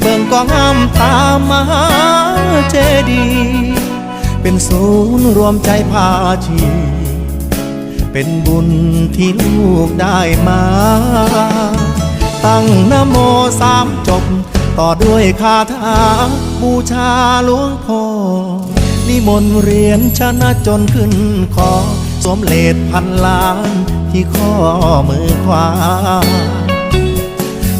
เบิ่งก็งามตามมหาเจดีย์เป็นศูนย์รวมใจพาชี เป็นบุญที่ลูกได้มา ตั้งนโมสามจบ ต่อด้วยคาถาบูชาหลวงพ่อนิมนต์เรียนชนะจนขึ้นคอสวมเลดพันล้านที่ข้อมือขวา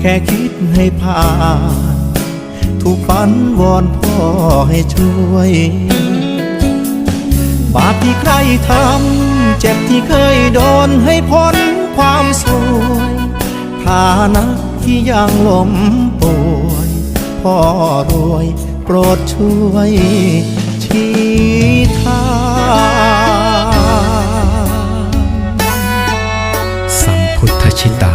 แค่คิดให้ผ่าน ถูกฝันวอนพ่อให้ช่วย บาปที่ใครทำ เจ็บที่เคยโดนให้พ้นความสวยฐานะที่ยังล้มป่วยพ่อรวยโปรดช่วยชี้ทางสัมพุทธชิตา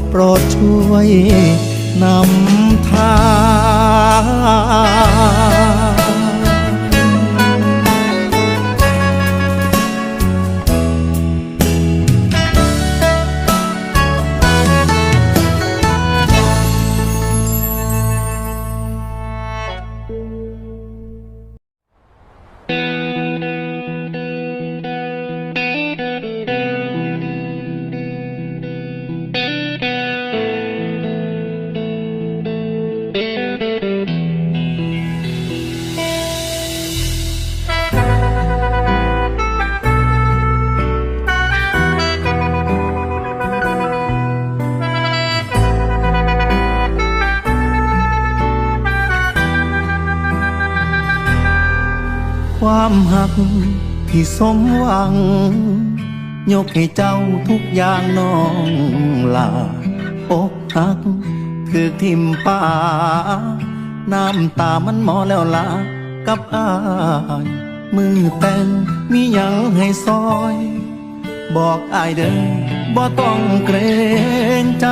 โปรดช่วยนำทาง ความหักที่สมหวัง ยกให้เจ้าทุกอย่างน้องลาอกหักถือทิมป่า น้ำตามันหมอแล้วลากับอาย มือแต่งมีหยังให้ซอย บอกอายเด้อบ่ต้องเกรงใจ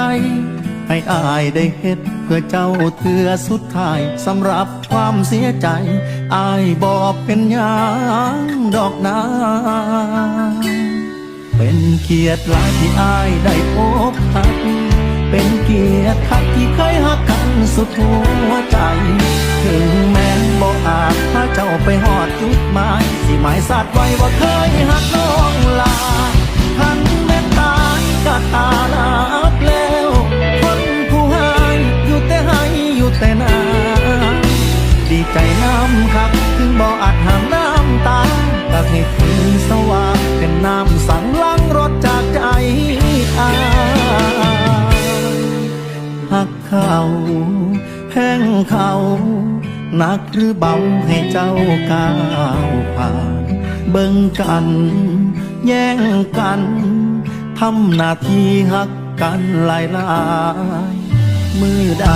ให้อายได้เฮ็ด เพื่อเจ้าเถือสุดท้ายสำหรับความเสียใจ อายบอกเป็นหยังดอกนาเป็นเกียรติหลายที่อายได้พบหักเป็นเกียรติคักที่เคยหักกันสุดหัวใจ ถึงแม้บอกอาจถ้าเจ้าไปหอดจุดหมาย สิหมายสัตว์ไว้ว่าเคยหักน้องลาทันแม้ตายก็ตาลับ เขา หนักหรือเบาให้เจ้าก้าวผ่าน เบิ่งกัน แย่งกันทำหน้าที่หักกันหลายลายมือใด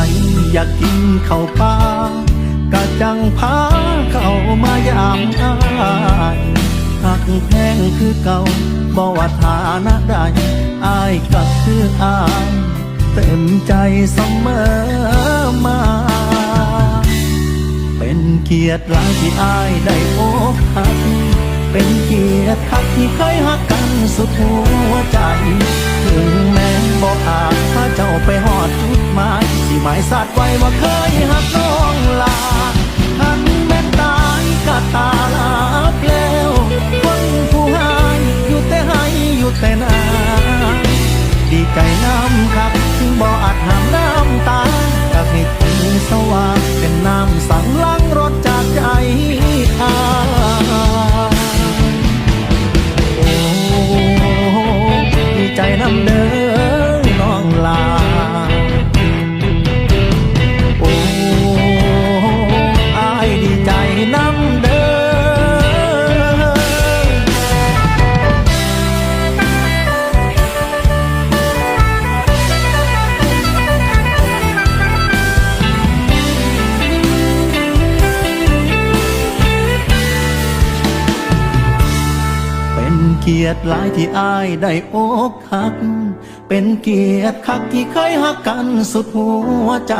อยากกินข้าวปลากะจังพาเข้ามายามอายหักแพงคือเก่าบ่ว่าฐานะใดอายก็คืออาย เต็มใจเสมอมา เป็นเกียรติหลายที่อายได้พบหัก เป็นเกียรติคักที่เคยหักกันสุดหัวใจ ถึงแม้บอกอาจถ้าเจ้าไปหอดจุดหมายสิหมายสัตว์ไว้ว่าเคยหักน้องลาทันแม้ตายก็ตาลาแล้วคนผู้ให้อยู่แต่ให้อยู่แต่นาดีใจน้ำครับถึงบ่อาจหามน้ำตาอยากให้ถึงสว่างเป็นน้ำสั่งล้าง ใจน้ำเด้อ เกียรติหลายที่อายได้อกหัก เป็นเกียรติคักที่เคยหักกันสุดหัวใจ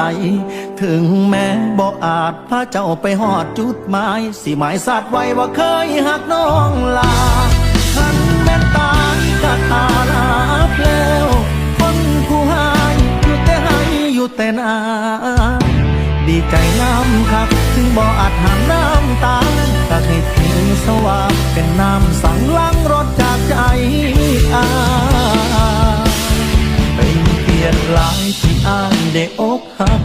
ถึงแม้บอกอาจพาเจ้าไปหอดจุดหมาย สิหมายสัตว์ไว้ว่าเคยหักน้องลาทันแม้ตายก็ตาลาบแล้วคนผู้ให้อยู่แต่ให้อยู่แต่นาดีใจน้ำครับถึงบ่อาจห้ามน้ำตาก็ให้ถึงสว่างเป็นน้ำสังล้าง อายเป็นเกียรติหลายที่อายได้อกหัก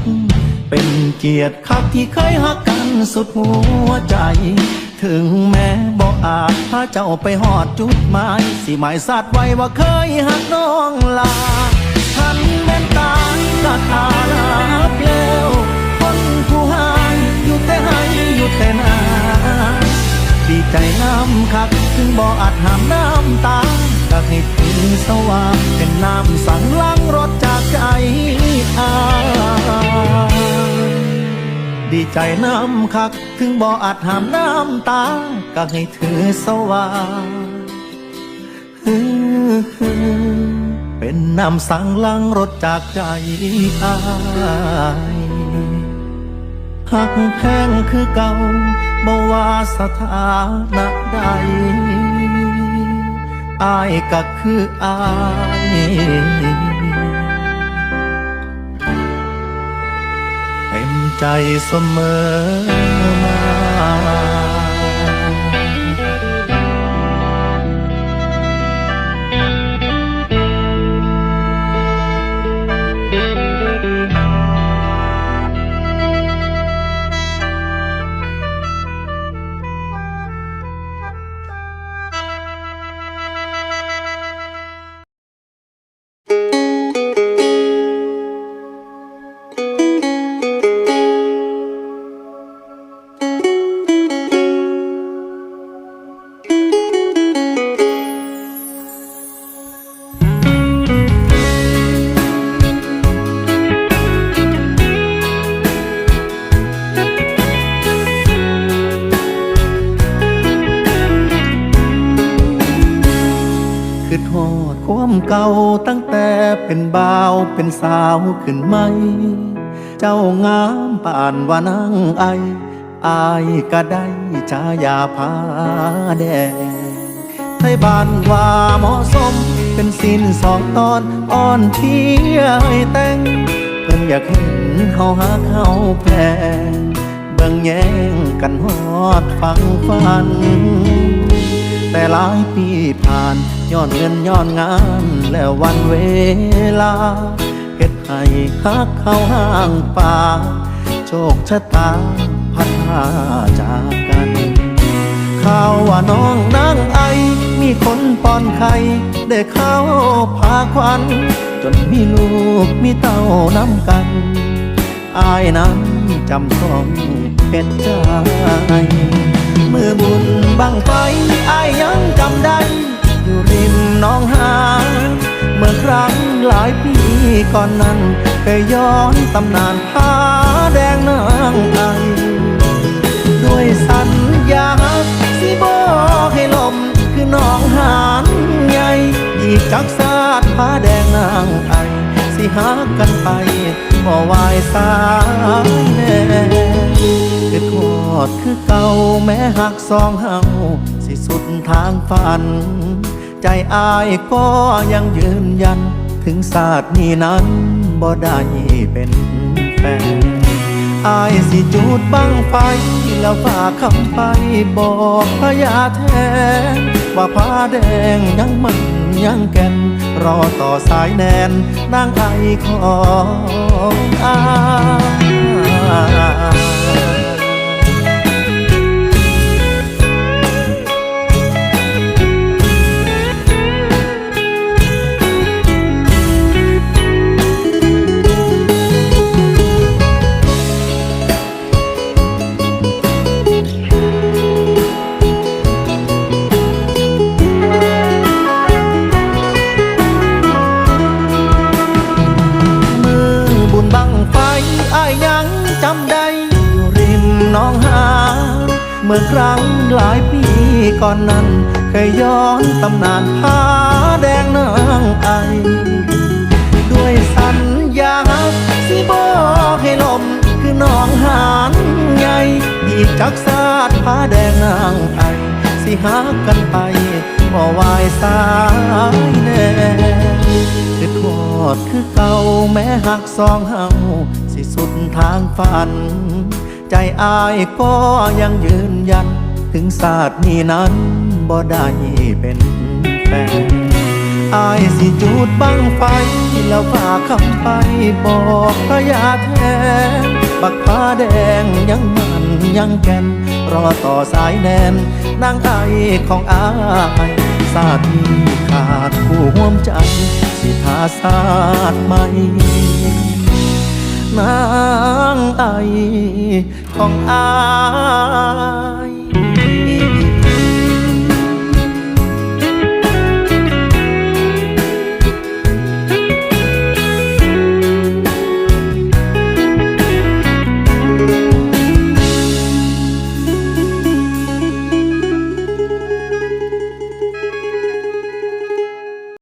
เป็นเกียรติคักที่เคยหักกันสุดหัวใจ ถึงแม้บ่อาจพาเจ้าไปหอดจุดหมาย สิหมายสัตว์ไว้ว่าเคยหักน้องลาทันแม้นตายก็ตาลาบแล้ว ใจน้ำคักถึงบ่ออาจหามน้ำตาก็ให้ถึงสว่างเป็นน้ำสั่งล้างรถจากใจอาดีใจน้ำคักถึงบ่ออาจหามน้ำตาก็ให้ถือสว่างเป็นน้ำสั่งล้างรถจากใจอายหักแพงคือเก่า บ่ว่าสถานะใดอายก็คืออายเต็มใจเสมอ เป็นสาวขึ้นไหม เจ้างามป่านว่านางไอ อายก็ได้ชายาพาแดงไทยบ้านว่าเหมาะสม เป็นสินสองตอนอ่อนเพียแต่ง เพิ่นอยากเห็นเขาหาเขาแพงเบิ่งแย่งกันฮอดฟังฟัน แต่หลายปีผ่านย้อนเงินย้อนงานแล้ววันเวลาเฮ็ดให้ฮักเข้าห่างป่า โชคชะตาพัดพาจากกันข่าวว่าน้องนางไอ มีคนป้อนไข่ได้เข้าพาควัน จนมีลูกมีเต้าน้ำกัน อายนั้นจำต้องเป็นใจ มือบุญบังไฟอายยังจำได้ อยู่ริมน้องหานเมื่อครั้งหลายปีก่อนนั้นเคยย้อนตำนานผาแดงนางไอด้วยสัญญาสิบอกให้ลมคือน้องหานใหญ่อีกจักสาดผ้าแดงนางไอสิหากันไปบ่วายสายแน่ ดคือเก่าแม้หักสองเฮาสิสุดทางฝัน ใจอายก็ยังยืนยัน ถึงศาสตร์นี้นั้นบ่ได้เป็นแฟนอายสิจูดบังไฟ แล้วฝากคำไปบอกพระยาแทนว่าผ้าแดงยังมันยังแก่น รอต่อสายแนนนางไอของอาย ครั้งหลายปีก่อนนั้น เคยย้อนตำนานผาแดงนางไอ ด้วยสัญญาสิบอกให้ลมคือน้องหานใหญ่อีกจักสาดผาแดงนางไอ สิหากันไปบ่วายสายแน่คือทอดคือเก่าแม้หักสองเฮาสิสุดทางฝัน ใจอายก็ยังยืนยัน ถึงศาสตร์นี้นั้นบ่ได้เป็นแฟนอายสิจูดบังไฟ แล้วฝากคำไปบอกพระยาแทนบักผ้าแดงยังมันยังแก่น รอต่อสายแนนนางไอของอายศาสตร์นี้ขาดผู้ห่วมใจ สิทาศาสตร์ใหม่ ของอาย